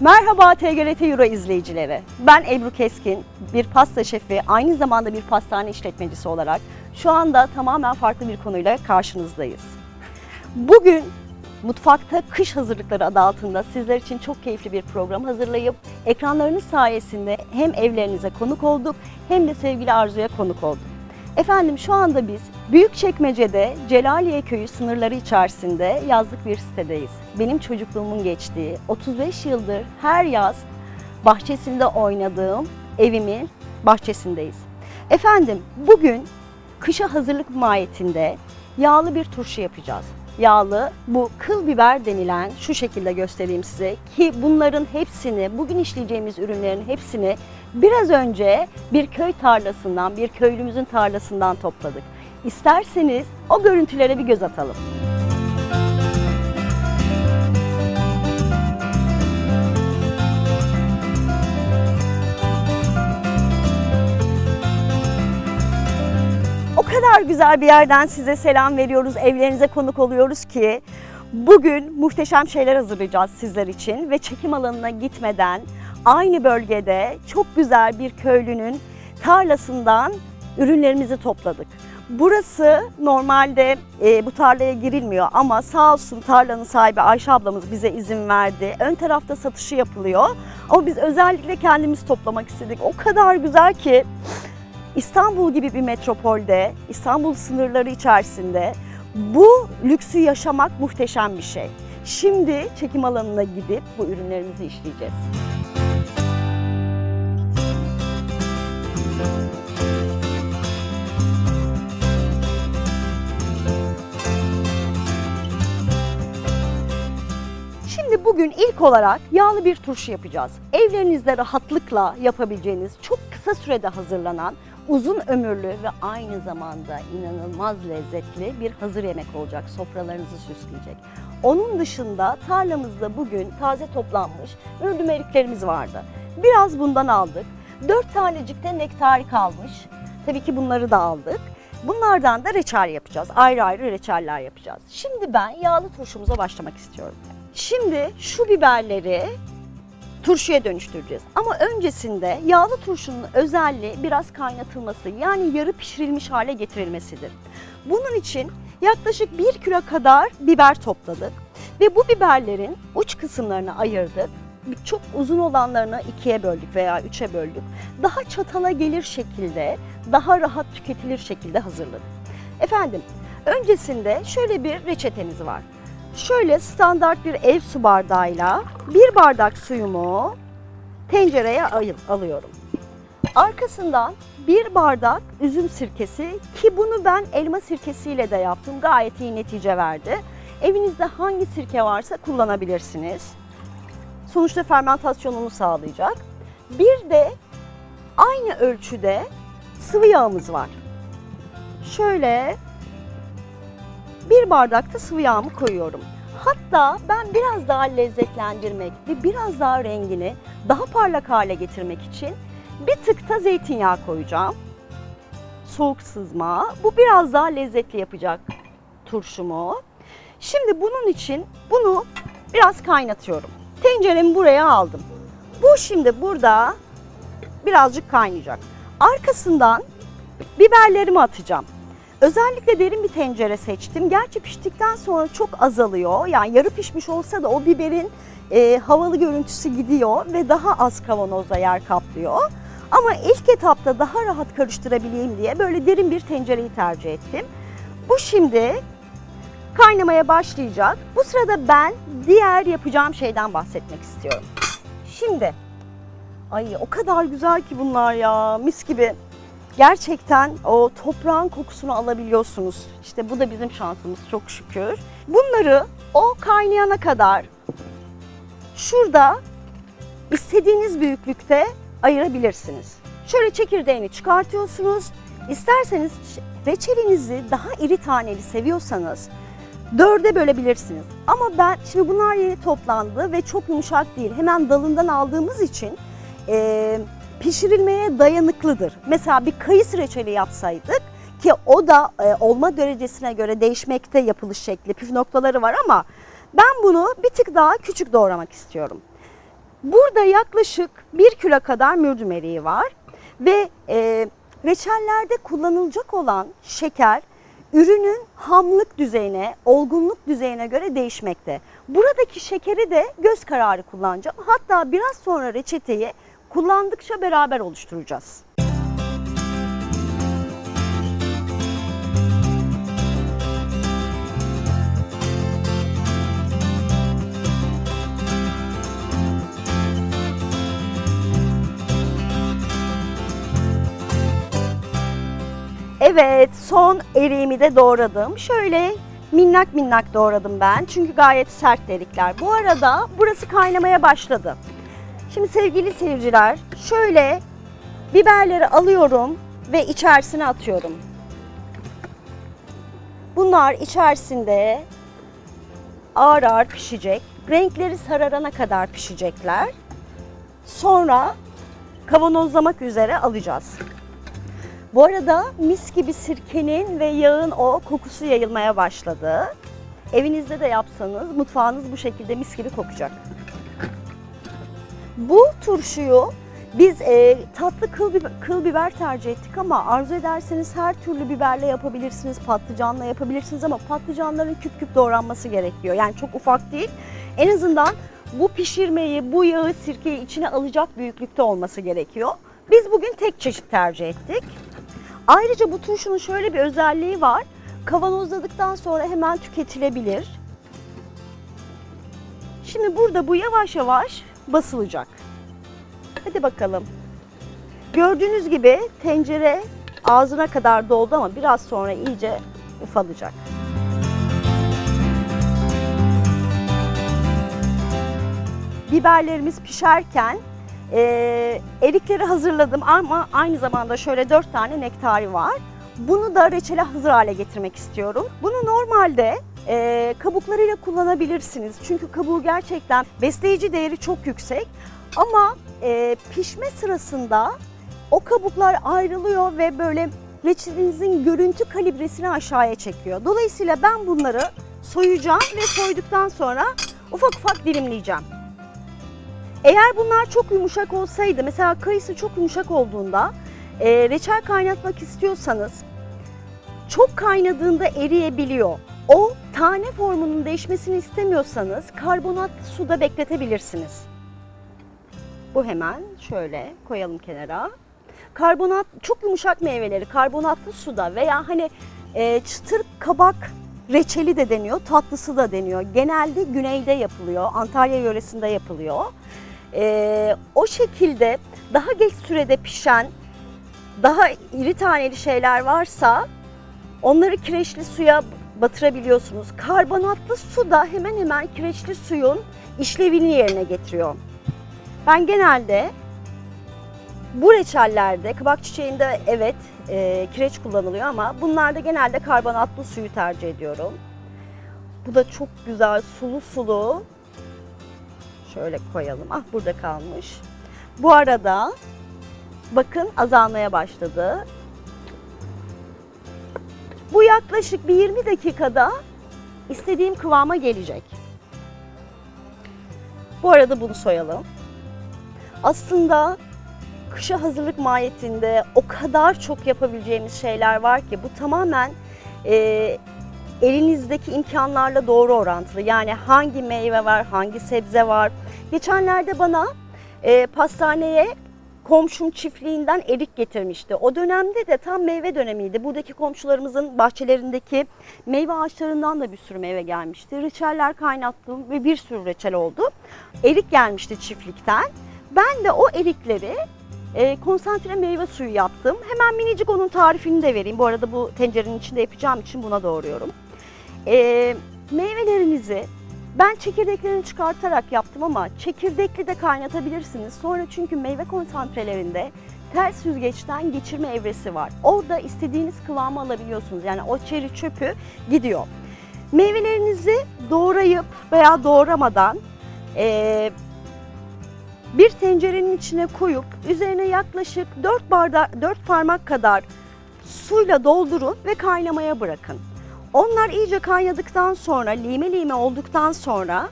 Merhaba TGRT Euro izleyicileri. Ben Ebru Keskin, bir pasta şefi, aynı zamanda bir pastane işletmecisi olarak şu anda tamamen farklı bir konuyla karşınızdayız. Bugün Mutfakta Kış Hazırlıkları adı altında sizler için çok keyifli bir program hazırlayıp ekranlarınız sayesinde hem evlerinize konuk olduk hem de sevgili Arzu'ya konuk olduk. Efendim şu anda biz Büyükçekmece'de Celaliye Köyü sınırları içerisinde yazlık bir sitedeyiz. Benim çocukluğumun geçtiği 35 yıldır her yaz bahçesinde oynadığım evimin bahçesindeyiz. Efendim bugün kışa hazırlık mahiyetinde yağlı bir turşu yapacağız. Yağlı bu kıl biber denilen şu şekilde göstereyim size ki bunların hepsini bugün işleyeceğimiz ürünlerin hepsini biraz önce bir köy tarlasından bir köylümüzün tarlasından topladık. İsterseniz o görüntülere bir göz atalım. O kadar güzel bir yerden size selam veriyoruz, evlerinize konuk oluyoruz ki bugün muhteşem şeyler hazırlayacağız sizler için ve çekim alanına gitmeden aynı bölgede çok güzel bir köylünün tarlasından ürünlerimizi topladık. Burası normalde e, bu tarlaya girilmiyor ama sağ olsun tarlanın sahibi Ayşe ablamız bize izin verdi. Ön tarafta satışı yapılıyor ama biz özellikle kendimiz toplamak istedik. O kadar güzel ki İstanbul gibi bir metropolde, İstanbul sınırları içerisinde bu lüksü yaşamak muhteşem bir şey. Şimdi çekim alanına gidip bu ürünlerimizi işleyeceğiz. Bugün ilk olarak yağlı bir turşu yapacağız. Evlerinizde rahatlıkla yapabileceğiniz, çok kısa sürede hazırlanan, uzun ömürlü ve aynı zamanda inanılmaz lezzetli bir hazır yemek olacak. Sofralarınızı süsleyecek. Onun dışında tarlamızda bugün taze toplanmış ürdümeriklerimiz vardı. Biraz bundan aldık. Dört tanecik de nektari kalmış. Tabii ki bunları da aldık. Bunlardan da reçel yapacağız. Ayrı ayrı reçeller yapacağız. Şimdi ben yağlı turşumuza başlamak istiyorum. Şimdi şu biberleri turşuya dönüştüreceğiz. Ama öncesinde yağlı turşunun özelliği biraz kaynatılması yani yarı pişirilmiş hale getirilmesidir. Bunun için yaklaşık 1 kilo kadar biber topladık ve bu biberlerin uç kısımlarını ayırdık. Çok uzun olanlarını ikiye böldük veya üçe böldük. Daha çatala gelir şekilde, daha rahat tüketilir şekilde hazırladık. Efendim, öncesinde şöyle bir reçetemiz var. Şöyle standart bir ev su bardağıyla bir bardak suyumu tencereye alıyorum. Arkasından bir bardak üzüm sirkesi ki bunu ben elma sirkesiyle de yaptım. Gayet iyi netice verdi. Evinizde hangi sirke varsa kullanabilirsiniz. Sonuçta fermentasyonunu sağlayacak. Bir de aynı ölçüde sıvı yağımız var. Şöyle bir bardakta sıvı yağımı koyuyorum. Hatta ben biraz daha lezzetlendirmek ve biraz daha rengini daha parlak hale getirmek için bir tık da zeytinyağı koyacağım. Soğuk sızma. Bu biraz daha lezzetli yapacak turşumu. Şimdi bunun için bunu biraz kaynatıyorum. Tenceremi buraya aldım. Bu şimdi burada birazcık kaynayacak. Arkasından biberlerimi atacağım. Özellikle derin bir tencere seçtim. Gerçi piştikten sonra çok azalıyor. Yani yarı pişmiş olsa da o biberin e, havalı görüntüsü gidiyor ve daha az kavanozda yer kaplıyor. Ama ilk etapta daha rahat karıştırabileyim diye böyle derin bir tencereyi tercih ettim. Bu şimdi kaynamaya başlayacak. Bu sırada ben diğer yapacağım şeyden bahsetmek istiyorum. Şimdi ay o kadar güzel ki bunlar ya mis gibi gerçekten o toprağın kokusunu alabiliyorsunuz. İşte bu da bizim şansımız çok şükür. Bunları o kaynayana kadar şurada istediğiniz büyüklükte ayırabilirsiniz. Şöyle çekirdeğini çıkartıyorsunuz. İsterseniz reçelinizi daha iri taneli seviyorsanız dörde bölebilirsiniz. Ama ben şimdi bunlar yeni toplandı ve çok yumuşak değil. Hemen dalından aldığımız için eee pişirilmeye dayanıklıdır. Mesela bir kayısı reçeli yapsaydık ki o da e, olma derecesine göre değişmekte yapılış şekli, püf noktaları var ama ben bunu bir tık daha küçük doğramak istiyorum. Burada yaklaşık 1 kilo kadar mürdüm eriği var ve e, reçellerde kullanılacak olan şeker ürünün hamlık düzeyine, olgunluk düzeyine göre değişmekte. Buradaki şekeri de göz kararı kullanacağım. Hatta biraz sonra reçeteyi kullandıkça beraber oluşturacağız. Evet, son eriğimi de doğradım. Şöyle minnak minnak doğradım ben. Çünkü gayet sert erikler. Bu arada burası kaynamaya başladı. Şimdi sevgili seyirciler, şöyle biberleri alıyorum ve içerisine atıyorum. Bunlar içerisinde ağır ağır pişecek. Renkleri sararana kadar pişecekler. Sonra kavanozlamak üzere alacağız. Bu arada mis gibi sirkenin ve yağın o kokusu yayılmaya başladı. Evinizde de yapsanız mutfağınız bu şekilde mis gibi kokacak. Bu turşuyu biz e, tatlı kıl biber, kıl biber tercih ettik ama arzu ederseniz her türlü biberle yapabilirsiniz, patlıcanla yapabilirsiniz ama patlıcanların küp küp doğranması gerekiyor. Yani çok ufak değil. En azından bu pişirmeyi, bu yağı, sirkeyi içine alacak büyüklükte olması gerekiyor. Biz bugün tek çeşit tercih ettik. Ayrıca bu turşunun şöyle bir özelliği var. Kavanozladıktan sonra hemen tüketilebilir. Şimdi burada bu yavaş yavaş basılacak. Hadi bakalım. Gördüğünüz gibi tencere ağzına kadar doldu ama biraz sonra iyice ufalacak. Biberlerimiz pişerken e, erikleri hazırladım ama aynı zamanda şöyle dört tane nektari var. Bunu da reçele hazır hale getirmek istiyorum. Bunu normalde e, kabuklarıyla kullanabilirsiniz. Çünkü kabuğu gerçekten besleyici değeri çok yüksek. Ama e, pişme sırasında o kabuklar ayrılıyor ve böyle reçelinizin görüntü kalibresini aşağıya çekiyor. Dolayısıyla ben bunları soyacağım ve soyduktan sonra ufak ufak dilimleyeceğim. Eğer bunlar çok yumuşak olsaydı, mesela kayısı çok yumuşak olduğunda e, reçel kaynatmak istiyorsanız çok kaynadığında eriyebiliyor. O tane formunun değişmesini istemiyorsanız karbonat suda bekletebilirsiniz. Bu hemen şöyle koyalım kenara. Karbonat çok yumuşak meyveleri karbonatlı suda veya hani e, çıtır kabak reçeli de deniyor, tatlısı da deniyor. Genelde güneyde yapılıyor, Antalya yöresinde yapılıyor. E, o şekilde daha geç sürede pişen, daha iri taneli şeyler varsa onları kireçli suya batırabiliyorsunuz. Karbonatlı su da hemen hemen kireçli suyun işlevini yerine getiriyor. Ben genelde bu reçellerde, kabak çiçeğinde evet e, kireç kullanılıyor ama bunlarda genelde karbonatlı suyu tercih ediyorum. Bu da çok güzel sulu sulu. Şöyle koyalım. Ah burada kalmış. Bu arada bakın azalmaya başladı. Bu yaklaşık bir 20 dakikada istediğim kıvama gelecek. Bu arada bunu soyalım. Aslında kışa hazırlık mahiyetinde o kadar çok yapabileceğimiz şeyler var ki bu tamamen e, elinizdeki imkanlarla doğru orantılı. Yani hangi meyve var, hangi sebze var. Geçenlerde bana e, pastaneye komşum çiftliğinden erik getirmişti. O dönemde de tam meyve dönemiydi. Buradaki komşularımızın bahçelerindeki meyve ağaçlarından da bir sürü meyve gelmişti. Reçeller kaynattım ve bir sürü reçel oldu. Erik gelmişti çiftlikten. Ben de o erikleri e, konsantre meyve suyu yaptım. Hemen minicik onun tarifini de vereyim. Bu arada bu tencerenin içinde yapacağım için buna doğruyorum. E, meyvelerinizi ben çekirdeklerini çıkartarak yaptım ama çekirdekli de kaynatabilirsiniz. Sonra çünkü meyve konsantrelerinde ters süzgeçten geçirme evresi var. Orada istediğiniz kıvamı alabiliyorsunuz. Yani o çeri çöpü gidiyor. Meyvelerinizi doğrayıp veya doğramadan e, bir tencerenin içine koyup üzerine yaklaşık 4 bardak 4 parmak kadar suyla doldurun ve kaynamaya bırakın. Onlar iyice kaynadıktan sonra, lime lime olduktan sonra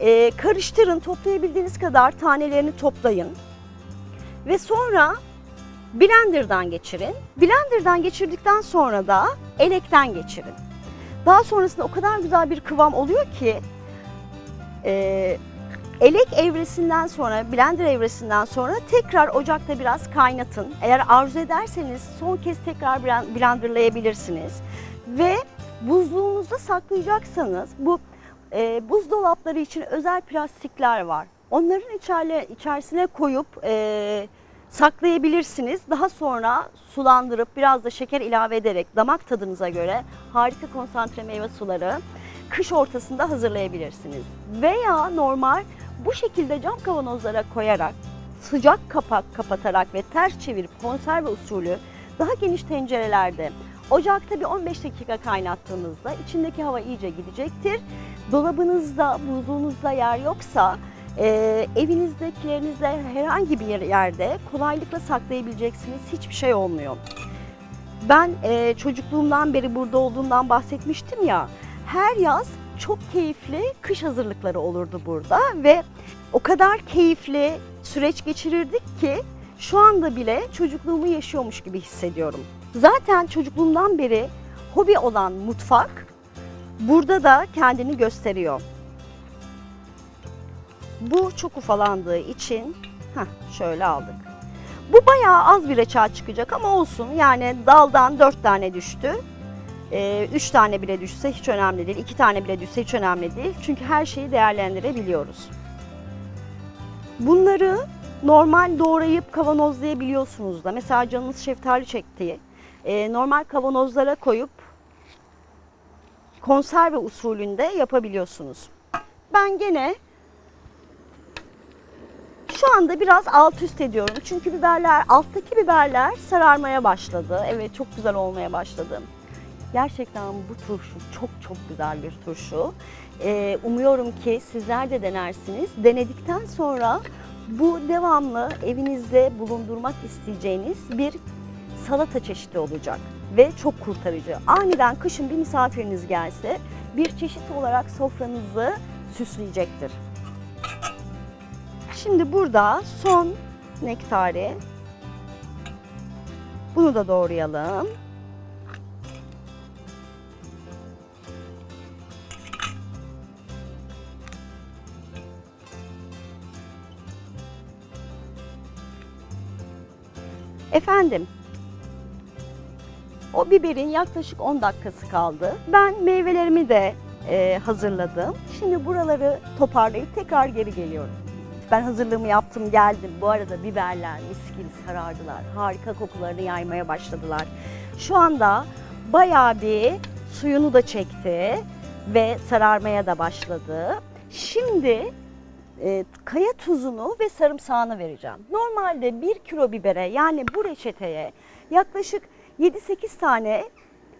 Ee, karıştırın, toplayabildiğiniz kadar tanelerini toplayın. Ve sonra blenderdan geçirin. Blenderdan geçirdikten sonra da elekten geçirin. Daha sonrasında o kadar güzel bir kıvam oluyor ki e, elek evresinden sonra, blender evresinden sonra tekrar ocakta biraz kaynatın. Eğer arzu ederseniz son kez tekrar blen- blenderlayabilirsiniz. Ve buzluğunuzda saklayacaksanız bu e, buzdolapları için özel plastikler var. Onların içerle, içerisine koyup e, saklayabilirsiniz. Daha sonra sulandırıp biraz da şeker ilave ederek damak tadınıza göre harika konsantre meyve suları kış ortasında hazırlayabilirsiniz. Veya normal bu şekilde cam kavanozlara koyarak sıcak kapak kapatarak ve ters çevirip konserve usulü daha geniş tencerelerde ocakta bir 15 dakika kaynattığınızda içindeki hava iyice gidecektir. Dolabınızda, buzluğunuzda yer yoksa e, evinizdekilerinizde herhangi bir yerde kolaylıkla saklayabileceksiniz. Hiçbir şey olmuyor. Ben e, çocukluğumdan beri burada olduğumdan bahsetmiştim ya. Her yaz çok keyifli kış hazırlıkları olurdu burada ve o kadar keyifli süreç geçirirdik ki şu anda bile çocukluğumu yaşıyormuş gibi hissediyorum. Zaten çocukluğumdan beri hobi olan mutfak burada da kendini gösteriyor. Bu çok ufalandığı için heh, şöyle aldık. Bu bayağı az bir reçel çıkacak ama olsun. Yani daldan dört tane düştü. Ee, üç tane bile düşse hiç önemli değil. iki tane bile düşse hiç önemli değil. Çünkü her şeyi değerlendirebiliyoruz. Bunları normal doğrayıp kavanozlayabiliyorsunuz da. Mesela canınız şeftali çektiği e, normal kavanozlara koyup konserve usulünde yapabiliyorsunuz. Ben gene şu anda biraz alt üst ediyorum. Çünkü biberler, alttaki biberler sararmaya başladı. Evet çok güzel olmaya başladı. Gerçekten bu turşu çok çok güzel bir turşu. Ee, umuyorum ki sizler de denersiniz. Denedikten sonra bu devamlı evinizde bulundurmak isteyeceğiniz bir salata çeşidi olacak ve çok kurtarıcı. Aniden kışın bir misafiriniz gelse bir çeşit olarak sofranızı süsleyecektir. Şimdi burada son nektari. Bunu da doğrayalım. Efendim, o biberin yaklaşık 10 dakikası kaldı. Ben meyvelerimi de e, hazırladım. Şimdi buraları toparlayıp tekrar geri geliyorum. Ben hazırlığımı yaptım geldim. Bu arada biberler mis sarardılar. Harika kokularını yaymaya başladılar. Şu anda bayağı bir suyunu da çekti ve sararmaya da başladı. Şimdi e, kaya tuzunu ve sarımsağını vereceğim. Normalde 1 kilo bibere yani bu reçeteye yaklaşık 7-8 tane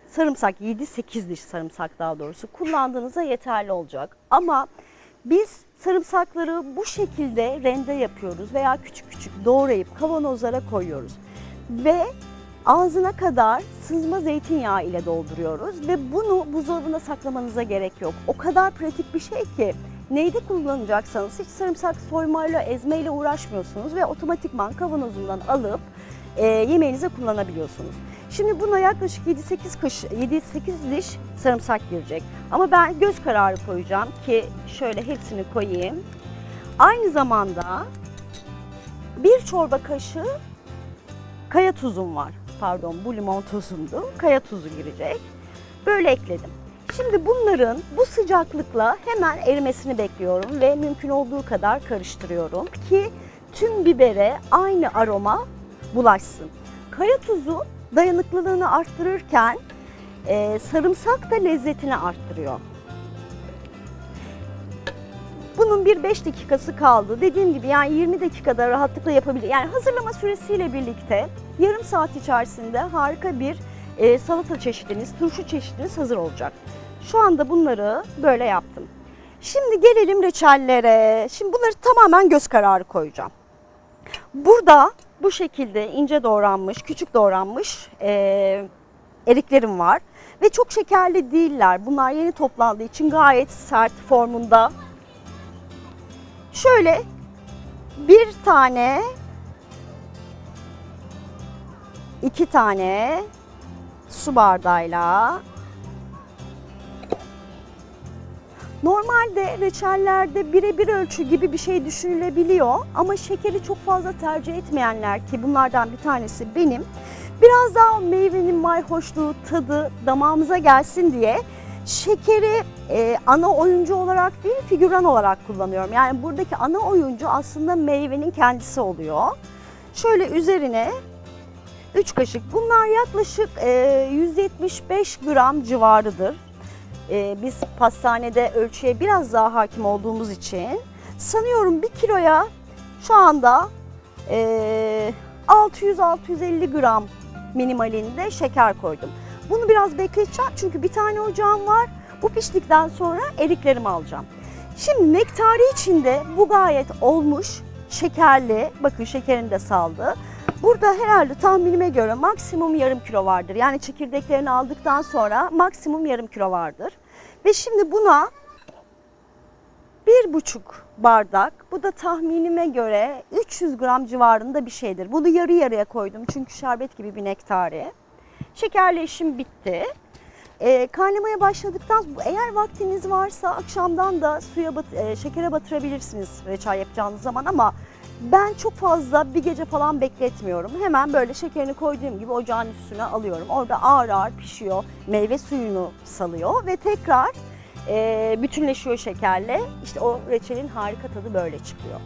sarımsak, 7-8 diş sarımsak daha doğrusu kullandığınızda yeterli olacak. Ama biz sarımsakları bu şekilde rende yapıyoruz veya küçük küçük doğrayıp kavanozlara koyuyoruz. Ve ağzına kadar sızma zeytinyağı ile dolduruyoruz ve bunu buzdolabında saklamanıza gerek yok. O kadar pratik bir şey ki neyde kullanacaksanız hiç sarımsak soymayla, ezmeyle uğraşmıyorsunuz ve otomatikman kavanozundan alıp e, yemeğinize kullanabiliyorsunuz. Şimdi buna yaklaşık 7-8 kış 7-8 diş sarımsak girecek. Ama ben göz kararı koyacağım ki şöyle hepsini koyayım. Aynı zamanda bir çorba kaşığı kaya tuzum var. Pardon bu limon tuzumdu. Kaya tuzu girecek. Böyle ekledim. Şimdi bunların bu sıcaklıkla hemen erimesini bekliyorum ve mümkün olduğu kadar karıştırıyorum ki tüm bibere aynı aroma bulaşsın. Kaya tuzu dayanıklılığını arttırırken e, sarımsak da lezzetini arttırıyor. Bunun bir 5 dakikası kaldı. Dediğim gibi yani 20 dakikada rahatlıkla yapabilir. Yani hazırlama süresiyle birlikte yarım saat içerisinde harika bir e, salata çeşidiniz, turşu çeşidiniz hazır olacak. Şu anda bunları böyle yaptım. Şimdi gelelim reçellere. Şimdi bunları tamamen göz kararı koyacağım. Burada bu şekilde ince doğranmış, küçük doğranmış e, eriklerim var. Ve çok şekerli değiller. Bunlar yeni toplandığı için gayet sert formunda Şöyle bir tane, iki tane su bardağıyla Normalde reçellerde birebir ölçü gibi bir şey düşünülebiliyor ama şekeri çok fazla tercih etmeyenler ki bunlardan bir tanesi benim. Biraz daha o meyvenin mayhoşluğu, tadı damağımıza gelsin diye şekeri e, ana oyuncu olarak değil figüran olarak kullanıyorum. Yani buradaki ana oyuncu aslında meyvenin kendisi oluyor. Şöyle üzerine 3 kaşık. Bunlar yaklaşık e, 175 gram civarıdır. E, biz pastanede ölçüye biraz daha hakim olduğumuz için sanıyorum 1 kiloya şu anda e, 600-650 gram minimalinde şeker koydum. Bunu biraz bekleteceğim çünkü bir tane ocağım var. Bu piştikten sonra eriklerimi alacağım. Şimdi nektari içinde bu gayet olmuş. Şekerli. Bakın şekerini de saldı. Burada herhalde tahminime göre maksimum yarım kilo vardır. Yani çekirdeklerini aldıktan sonra maksimum yarım kilo vardır. Ve şimdi buna bir buçuk bardak, bu da tahminime göre 300 gram civarında bir şeydir. Bunu yarı yarıya koydum çünkü şerbet gibi bir nektari. Şekerle işim bitti. Ee, kaynamaya başladıktan eğer vaktiniz varsa akşamdan da suya bat, e, şekere batırabilirsiniz reçel yapacağınız zaman ama ben çok fazla bir gece falan bekletmiyorum. Hemen böyle şekerini koyduğum gibi ocağın üstüne alıyorum. Orada ağır ağır pişiyor. Meyve suyunu salıyor ve tekrar e, bütünleşiyor şekerle. İşte o reçelin harika tadı böyle çıkıyor.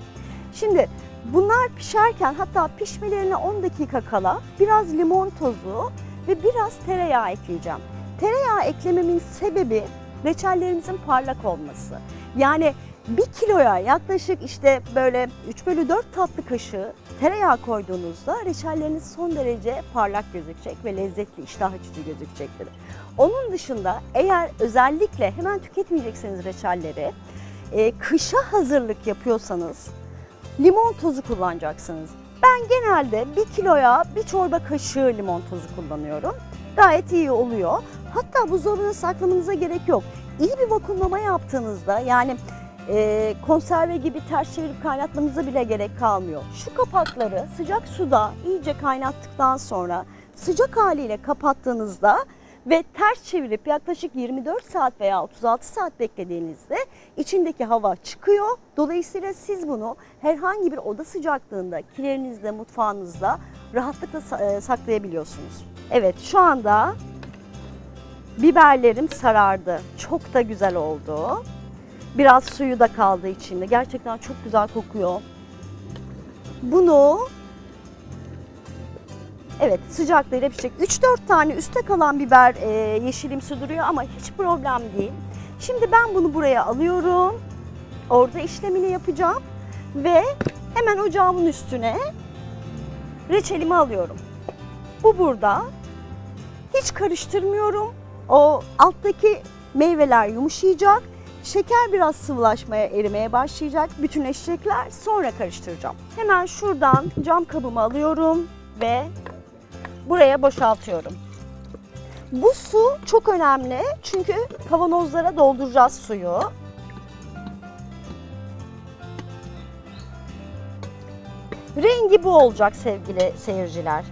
Şimdi bunlar pişerken hatta pişmelerine 10 dakika kala biraz limon tozu ve biraz tereyağı ekleyeceğim. Tereyağı eklememin sebebi reçellerimizin parlak olması. Yani bir kiloya yaklaşık işte böyle 3 bölü 4 tatlı kaşığı tereyağı koyduğunuzda reçelleriniz son derece parlak gözükecek ve lezzetli, iştah açıcı gözükecektir. Onun dışında eğer özellikle hemen tüketmeyecekseniz reçelleri, e, kışa hazırlık yapıyorsanız limon tozu kullanacaksınız. Ben genelde bir kiloya bir çorba kaşığı limon tozu kullanıyorum. Gayet iyi oluyor. Hatta buzdolabına saklamanıza gerek yok. İyi bir vakumlama yaptığınızda yani e, konserve gibi ters çevirip kaynatmanıza bile gerek kalmıyor. Şu kapakları sıcak suda iyice kaynattıktan sonra sıcak haliyle kapattığınızda ve ters çevirip yaklaşık 24 saat veya 36 saat beklediğinizde içindeki hava çıkıyor. Dolayısıyla siz bunu herhangi bir oda sıcaklığında, kilerinizde, mutfağınızda rahatlıkla e, saklayabiliyorsunuz. Evet şu anda biberlerim sarardı. Çok da güzel oldu. Biraz suyu da kaldı içinde. Gerçekten çok güzel kokuyor. Bunu Evet sıcaklığıyla pişecek. 3-4 tane üstte kalan biber e, yeşilimsi duruyor ama hiç problem değil. Şimdi ben bunu buraya alıyorum. Orada işlemini yapacağım. Ve hemen ocağımın üstüne reçelimi alıyorum. Bu burada. Hiç karıştırmıyorum. O alttaki meyveler yumuşayacak. Şeker biraz sıvılaşmaya, erimeye başlayacak. Bütünleşecekler. Sonra karıştıracağım. Hemen şuradan cam kabımı alıyorum ve buraya boşaltıyorum. Bu su çok önemli çünkü kavanozlara dolduracağız suyu. Rengi bu olacak sevgili seyirciler.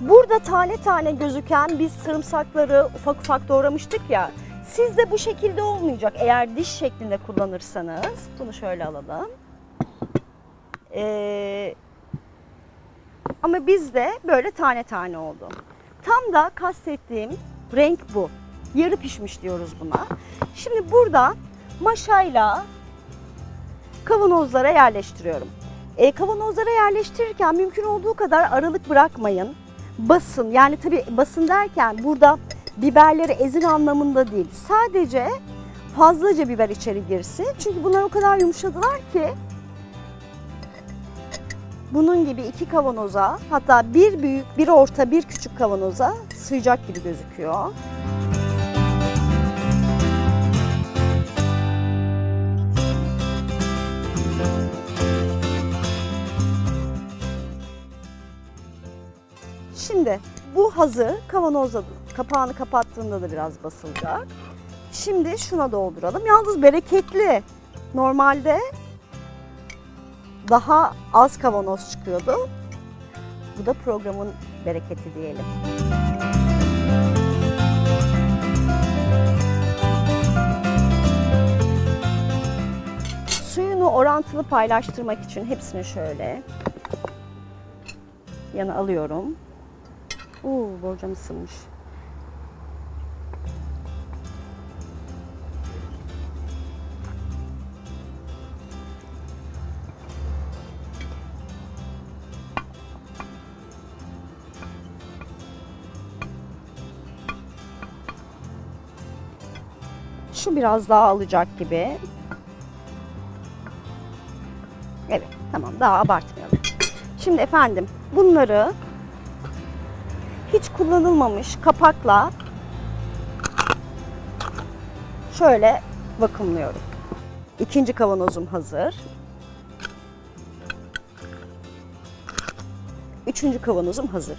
Burada tane tane gözüken biz sarımsakları ufak ufak doğramıştık ya. Sizde bu şekilde olmayacak eğer diş şeklinde kullanırsanız. Bunu şöyle alalım. Ee, ama bizde böyle tane tane oldu. Tam da kastettiğim renk bu. Yarı pişmiş diyoruz buna. Şimdi burada maşayla kavanozlara yerleştiriyorum. E, kavanozlara yerleştirirken mümkün olduğu kadar aralık bırakmayın. Basın yani tabi basın derken burada biberleri ezin anlamında değil. Sadece fazlaca biber içeri girsin. Çünkü bunlar o kadar yumuşadılar ki bunun gibi iki kavanoza hatta bir büyük, bir orta, bir küçük kavanoza sığacak gibi gözüküyor. Şimdi bu hazır. Kavanozda kapağını kapattığında da biraz basılacak. Şimdi şuna dolduralım. Yalnız bereketli. Normalde daha az kavanoz çıkıyordu. Bu da programın bereketi diyelim. Suyunu orantılı paylaştırmak için hepsini şöyle yana alıyorum. Uuu borcam ısınmış. Biraz daha alacak gibi. Evet, tamam daha abartmayalım. Şimdi efendim bunları hiç kullanılmamış kapakla şöyle vakumluyorum. İkinci kavanozum hazır. Üçüncü kavanozum hazır.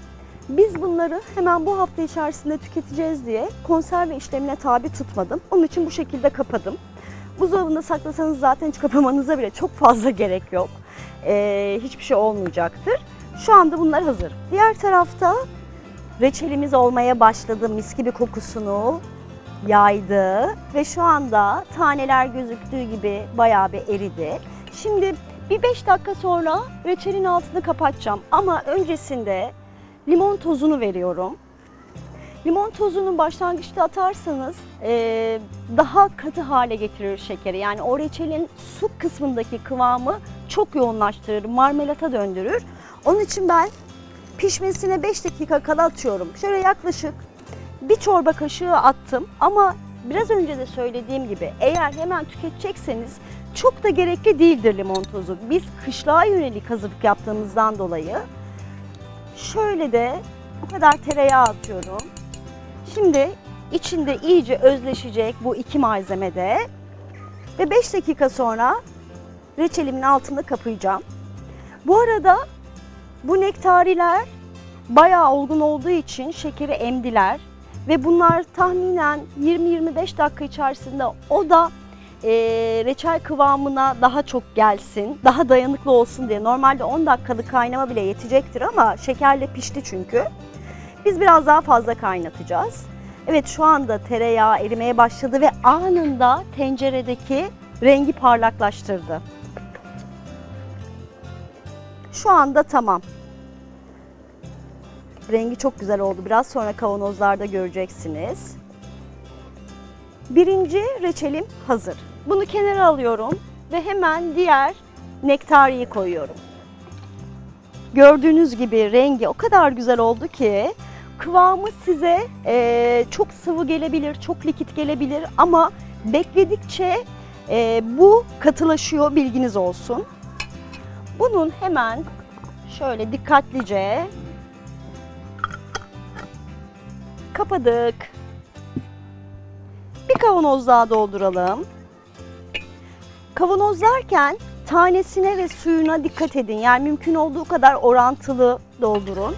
Biz bunları hemen bu hafta içerisinde tüketeceğiz diye konserve işlemine tabi tutmadım. Onun için bu şekilde kapadım. Buzdolabında saklasanız zaten hiç kapamanıza bile çok fazla gerek yok. Ee, hiçbir şey olmayacaktır. Şu anda bunlar hazır. Diğer tarafta reçelimiz olmaya başladı. Mis gibi kokusunu yaydı ve şu anda taneler gözüktüğü gibi bayağı bir eridi. Şimdi bir 5 dakika sonra reçelin altını kapatacağım ama öncesinde limon tozunu veriyorum. Limon tozunu başlangıçta atarsanız eee, daha katı hale getirir şekeri. Yani o reçelin su kısmındaki kıvamı çok yoğunlaştırır, marmelata döndürür. Onun için ben pişmesine 5 dakika kala atıyorum. Şöyle yaklaşık bir çorba kaşığı attım ama biraz önce de söylediğim gibi eğer hemen tüketecekseniz çok da gerekli değildir limon tozu. Biz kışlığa yönelik hazırlık yaptığımızdan dolayı şöyle de bu kadar tereyağı atıyorum. Şimdi içinde iyice özleşecek bu iki malzeme de ve 5 dakika sonra reçelimin altında kapayacağım. Bu arada bu nektariler bayağı olgun olduğu için şekeri emdiler ve bunlar tahminen 20-25 dakika içerisinde o da e, reçel kıvamına daha çok gelsin, daha dayanıklı olsun diye. Normalde 10 dakikalık kaynama bile yetecektir ama şekerle pişti çünkü. Biz biraz daha fazla kaynatacağız. Evet şu anda tereyağı erimeye başladı ve anında tenceredeki rengi parlaklaştırdı. Şu anda tamam. Rengi çok güzel oldu. Biraz sonra kavanozlarda göreceksiniz. Birinci reçelim hazır. Bunu kenara alıyorum ve hemen diğer nektariyi koyuyorum. Gördüğünüz gibi rengi o kadar güzel oldu ki kıvamı size eee, çok sıvı gelebilir, çok likit gelebilir ama bekledikçe eee, bu katılaşıyor bilginiz olsun. Bunun hemen şöyle dikkatlice kapadık. Bir kavanoz daha dolduralım. Kavanozlarken tanesine ve suyuna dikkat edin. Yani mümkün olduğu kadar orantılı doldurun.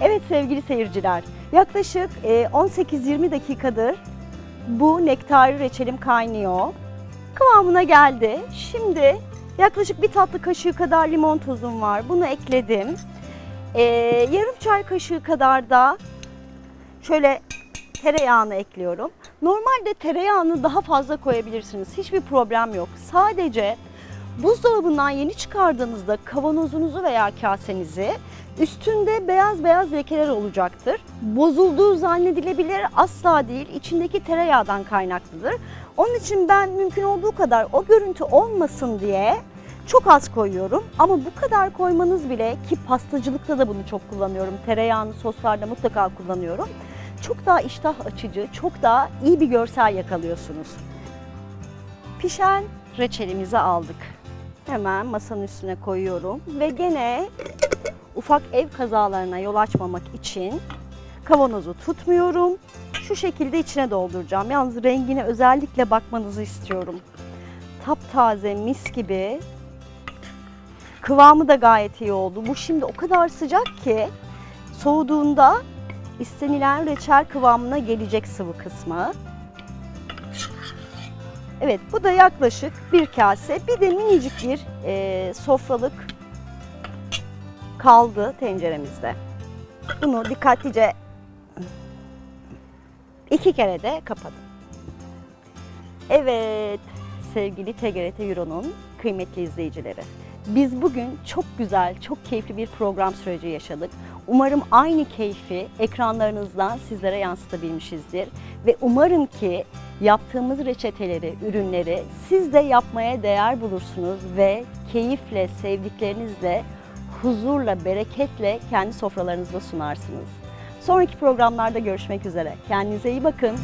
Evet sevgili seyirciler, yaklaşık e, 18-20 dakikadır bu nektari reçelim kaynıyor. Kıvamına geldi. Şimdi yaklaşık bir tatlı kaşığı kadar limon tozum var. Bunu ekledim. E, yarım çay kaşığı kadar da şöyle tereyağını ekliyorum. Normalde tereyağını daha fazla koyabilirsiniz. Hiçbir problem yok. Sadece buzdolabından yeni çıkardığınızda kavanozunuzu veya kasenizi üstünde beyaz beyaz lekeler olacaktır. Bozulduğu zannedilebilir asla değil. İçindeki tereyağdan kaynaklıdır. Onun için ben mümkün olduğu kadar o görüntü olmasın diye çok az koyuyorum. Ama bu kadar koymanız bile ki pastacılıkta da bunu çok kullanıyorum. Tereyağını soslarda mutlaka kullanıyorum. Çok daha iştah açıcı, çok daha iyi bir görsel yakalıyorsunuz. Pişen reçelimizi aldık. Hemen masanın üstüne koyuyorum ve gene ufak ev kazalarına yol açmamak için kavanozu tutmuyorum. Şu şekilde içine dolduracağım. Yalnız rengine özellikle bakmanızı istiyorum. Taptaze mis gibi Kıvamı da gayet iyi oldu. Bu şimdi o kadar sıcak ki soğuduğunda istenilen reçel kıvamına gelecek sıvı kısmı. Evet bu da yaklaşık bir kase. Bir de minicik bir e, sofralık kaldı tenceremizde. Bunu dikkatlice iki kere de kapadım. Evet sevgili TGRT Euro'nun kıymetli izleyicileri. Biz bugün çok güzel, çok keyifli bir program süreci yaşadık. Umarım aynı keyfi ekranlarınızdan sizlere yansıtabilmişizdir. Ve umarım ki yaptığımız reçeteleri, ürünleri siz de yapmaya değer bulursunuz ve keyifle, sevdiklerinizle, huzurla, bereketle kendi sofralarınızda sunarsınız. Sonraki programlarda görüşmek üzere. Kendinize iyi bakın.